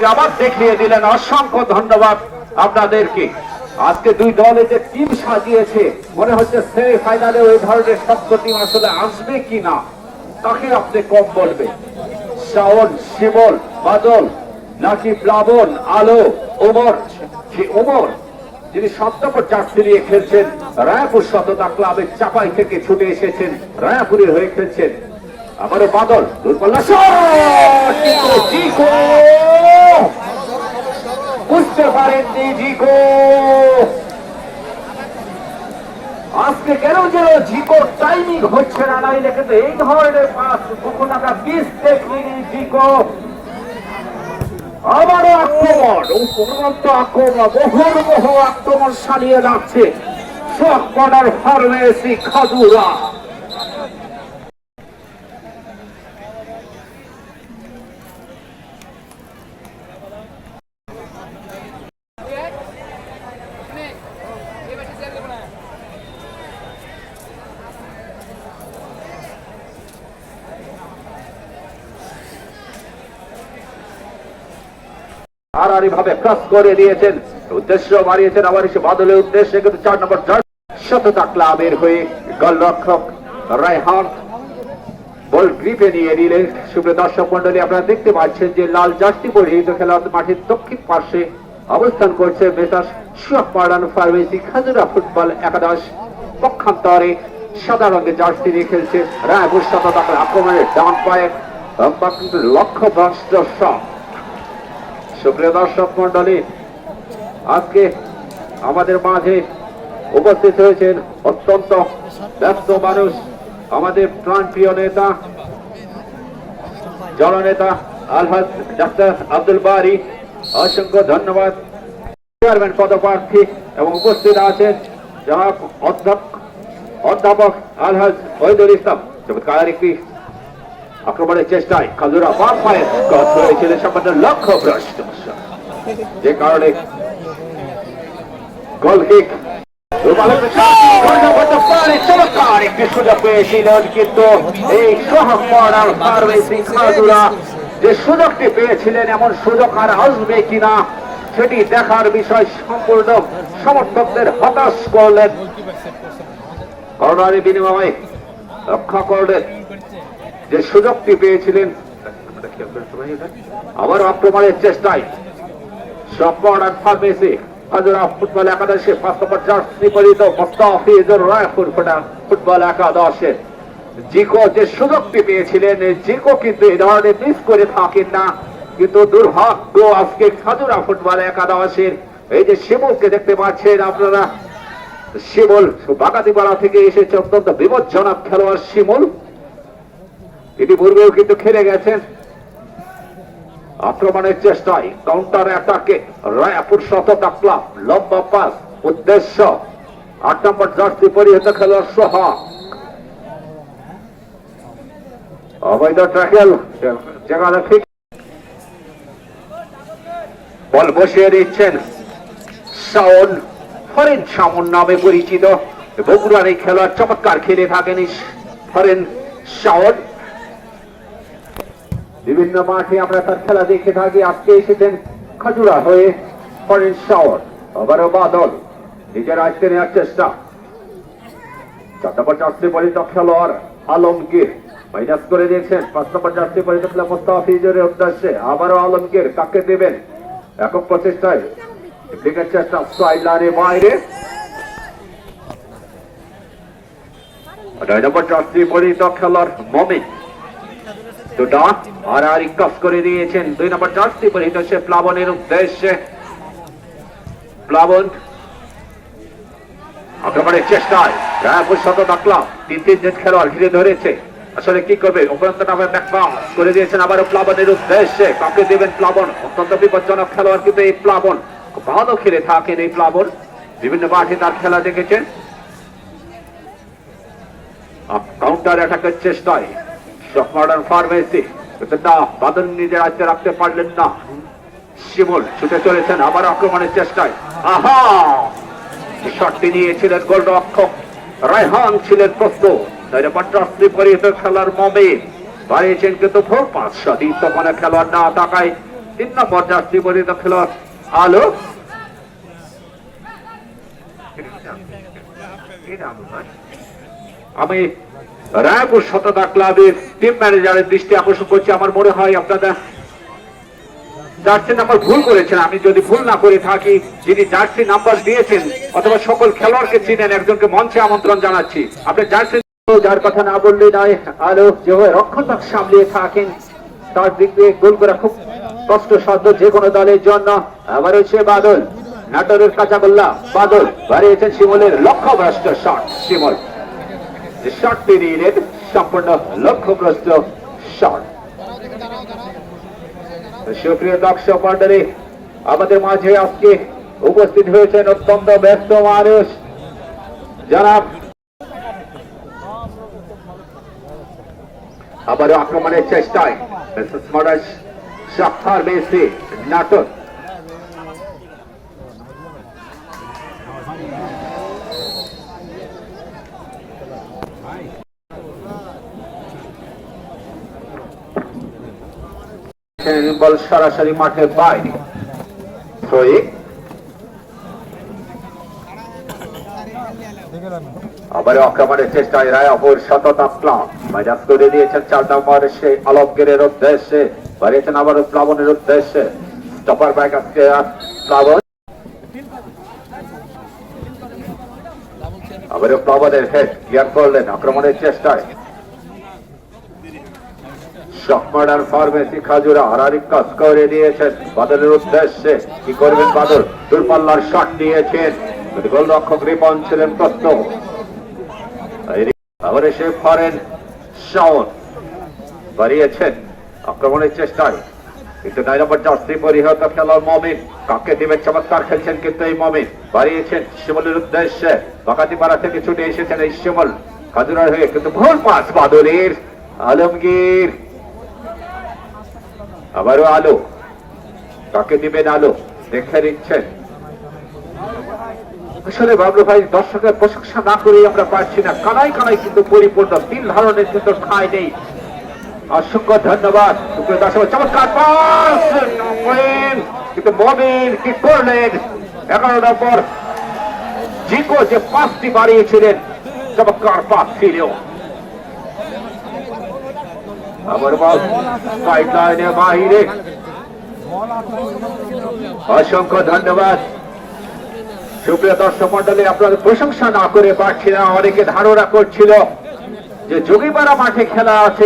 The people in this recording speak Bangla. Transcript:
আজকে আবার দেখিয়ে দিলেন। অসংখ্য ধন্যবাদ আপনাদেরকে। আজকে দুই দলে যে টিম সাজিয়েছে, মনে হচ্ছে সেমিফাইনালে ওই ধরনের সপ্ত টিম আসলে আসবে কি না, তাকে আপনি কম বলবেন। শাওন, শিমল, বাদল, নাকি প্লাবন, আলো, ওমর? সে ওমর, যিনি সপ্তমর জার্সি নিয়ে খেলছেন, রায়পুর শততা ক্লাবের চাপাই থেকে ছুটে এসেছেন রায়াপুরের হয়ে খেলছেন। আবারও বাদল দুর্বল্লা শট! কিন্তু জিকো আজকে কেন যেন জিকো টাইমিং হচ্ছে না? নাইলে কিন্তু এই ধরনের পাস কখন আমরা মিস দেখিনি জিকো আবারও আক্রমণ, উপরন্ত আক্রমণ বহুর্মুহ আক্রমণ চালিয়ে যাচ্ছে। শখ বর্ডার ফার্মেসি খাদুরা আড়াআড়ি ভাবে ক্রস করে দিয়েছেন। উদ্দেশ্য মারিয়েছেন আবার এসে বাদলের উদ্দেশ্যে কিন্তু চার নম্বর শততা ক্লাবের হয়ে গোলরক্ষক রায়হান। বল গ্রিপে নিয়ে নিলেন সুপ্রিয় দর্শক মন্ডলী আপনারা দেখতে পাচ্ছেন যে লাল জার্সি পরিহিত খেলোয়াড় মাঠের দক্ষিণ পার্শ্বে অবস্থান করছে মেসাস সুয়াক পাড়ান ফার্মেসি খাজুরা ফুটবল একাদশ। পক্ষান্তরে সাদা রঙের জার্সি নিয়ে খেলছে রায়পুর শততা আক্রমণের ডান পায়ে লক্ষ্য ভ্রষ্ট শট। সুপ্রিয় মন্ডলী আজকে আমাদের মাঝে উপস্থিত হয়েছেন অত্যন্ত ব্যস্ত মানুষ, আমাদের প্রাণপ্রিয় নেতা, জননেতা আলহাজ ডাক্তার আব্দুল বারি। অসংখ্য ধন্যবাদ। চেয়ারম্যান পদপ্রার্থী এবং উপস্থিত আছেন অধ্যক্ষ অধ্যাপক আলহাজ ওহিদুল ইসলাম। চমৎকার একটি আক্রমণের চেষ্টায় খাজুরা বাম পায়ে হয়েছিল সম্পন্ন লক্ষ্য ভ্রষ্ট যে কারণে গোল কিক যে সুযোগটি পেয়েছিলেন, এমন সুযোগ আর আসবে কিনা, সেটি দেখার বিষয় সম্পূর্ণ সমর্থকদের হতাশ করলেন। করোনার বিনিময়ে রক্ষা করলেন। যে সুযোগটি পেয়েছিলেন আবার আক্রমণের চেষ্টায়। ফার্মেসি ফুটবল যে পেয়েছিলেন কিন্তু এই ধরনের মিস করে থাকেন না। কিন্তু দুর্ভাগ্য আজকে ফুটবল এই যে দেখতে পাচ্ছেন আপনারা, শিমুল বাগাতিপাড়া থেকে এসেছে অত্যন্ত বিপজ্জনক খেলোয়াড় শিমুল। তিনি পূর্বেও কিন্তু খেলে গেছেন। আক্রমণের চেষ্টায় কাউন্টার অ্যাটাকে রায়পুর শতটা ক্লাব লম্বা পাস উদ্দেশ্য। আট নম্বর জার্সি পরিহিত খেলোয়াড় সহ অবৈধ ঠিক। বল বসিয়ে দিচ্ছেন শাওন, ফরেন শামন নামে পরিচিত। বগুড়ার এই খেলোয়াড় চমৎকার খেলে থাকেন ফরেন শাওন। বিভিন্ন মাঠে আমরা তার খেলা দেখে থাকি। আজকে এসেছেন খাজুরা হয়ে ফরেন শাওন, আবারও বাদল। নিজের আজকে নেওয়ার চেষ্টা। চার নম্বর পরিচিত খেলোয়াড় আলমগীর। মাইনাস করে দিয়েছেন। পাঁচ নম্বর জার্সি পরিচিত খেলোয়াড় মোস্তাফিজের উদ্দেশ্যে আবারও আলমগীর কাকে দেবেন? একক প্রচেষ্টায় দিকের চেষ্টা সাইড লাইনের বাইরে নয় নম্বর জার্সি পরিচিত খেলোয়াড় মমিন। দুটা আর আর কাজ করে দিয়েছেন। দুই নম্বর জার্সি পরিহিত সে প্লাবনের উদ্দেশ্যে। প্লাবন আক্রমণের চেষ্টায়। রায়পুর শত ডাকলাম তিন তিনজন খেলোয়াড় ঘিরে ধরেছে। আসলে কি করবে? উপরন্ত নামে ব্যাকপাস করে দিয়েছেন আবারও প্লাবনের উদ্দেশ্যে। কাকে দেবেন প্লাবন? অত্যন্ত বিপজ্জনক খেলোয়াড় কিন্তু এই প্লাবন। ভালো খেলে থাকেন এই প্লাবন। বিভিন্ন মাঠে তার খেলা দেখেছেন। কাউন্টার অ্যাটাকের চেষ্টায়। মডার্ন ফার্মেসি না বাদন নিজের আজকে রাখতে পারলেন না শিমুল ছুটে চলেছেন আবার আক্রমণের চেষ্টায় আহা শটটি নিয়েছিলেন গোলরক্ষক রায়হান ছিলেন প্রস্তুত পরিহিত খেলার মমে বাড়িয়েছেন কিন্তু ভোর পাঁচ শট তখন খেলোয়াড় না তাকায় তিন নম্বর জার্সি পরিণত খেলোয়াড় আলো আমি রায়পুর শততা ক্লাবের টিম ম্যানেজারের দৃষ্টি আকর্ষণ করছি, আমার মনে হয় আপনারা জার্সি নাম্বার ভুল করেছেন। আমি যদি ভুল না করে থাকি, যিনি জার্সি নাম্বার দিয়েছেন, অথবা সকল খেলোয়াড়কে চিনেন, একজনকে মঞ্চে আমন্ত্রণ জানাচ্ছি। আপনি জার্সি যার কথা না বললে নয় আরও যেভাবে রক্ষণভাগ সামলিয়ে থাকেন, তার দিক দিয়ে গোল করা খুব কষ্টসাধ্য যে কোনো দলের জন্য। আবার হচ্ছে বাদল, নাটোরের কাঁচাগোল্লা, বাদল, বাড়িয়েছেন শিমলের লক্ষ্যভ্রষ্ট শট শিমল। যে শটটি নিলেন সম্পূর্ণ লক্ষ্যগ্রস্ত শট। সুপ্রিয় দর্শক মন্ডলী আমাদের মাঝে আজকে উপস্থিত হয়েছেন অত্যন্ত ব্যস্ত মানুষ। যারা আবারও আক্রমণের চেষ্টায় নাটক। বল সরাসরি বাইরে আবার আক্রমণের চেষ্টায় রায় অপর শততা প্লাব। মাইনাস করে দিয়েছেন চার নম্বর আলমগীরের উদ্দেশ্যে। বাড়িয়েছেন আবার প্লাবনের উদ্দেশ্যে। আজকে প্লাবন। আবার প্লাবনের হেড ক্লিয়ার করলেন আক্রমণের চেষ্টায়। শকমার্ডার ফার্মেসি খাজুরা হারারি কাজ করে দিয়েছেন। বাদলের উদ্দেশ্যে কি করবেন বাদল? দূরপাল্লার শট নিয়েছেন। গোলরক্ষক রিপন ছিলেন প্রস্ত আবার এসে ফরেন শাওন বাড়িয়েছেন আক্রমণের চেষ্টায়। কিন্তু নয় নম্বর জার্সি পরিহত খেলোয়াড় মমিন। কাকে দিবেন? চমৎকার খেলছেন কিন্তু এই মমিন। বাড়িয়েছেন শিমলের উদ্দেশ্যে। বাকাতিপাড়া থেকে ছুটে এসেছেন এই শিমল। খাজুরার হয়ে কিন্তু ভুল পাস বাদলের। আলমগীর আবারও আলো। কাকে দিবেন আলো? দেখে নিচ্ছেন। আসলে বাবলু ভাই, দর্শকের প্রশংসা না করেই আমরা পাচ্ছি না। কানাই কানাই কিন্তু পরিপূর্ণ তিন ধরনের কিন্তু ঠাঁই নেই। অসংখ্য ধন্যবাদ। সুপ্রিয় দর্শক, চমৎকার পাস। কিন্তু মমিন কি করলেন? এগারো নম্বর জিকো যে পাসটি বাড়িয়েছিলেন, চমৎকার পাস ছিল। বাহিরে। অসংখ্য ধন্যবাদ। সুপ্রিয় দর্শক মন্ডলী আপনাদের প্রশংসা না করে পারছি না, অনেকে ধারণা করছিল যে যোগীপাড়া মাঠে খেলা আছে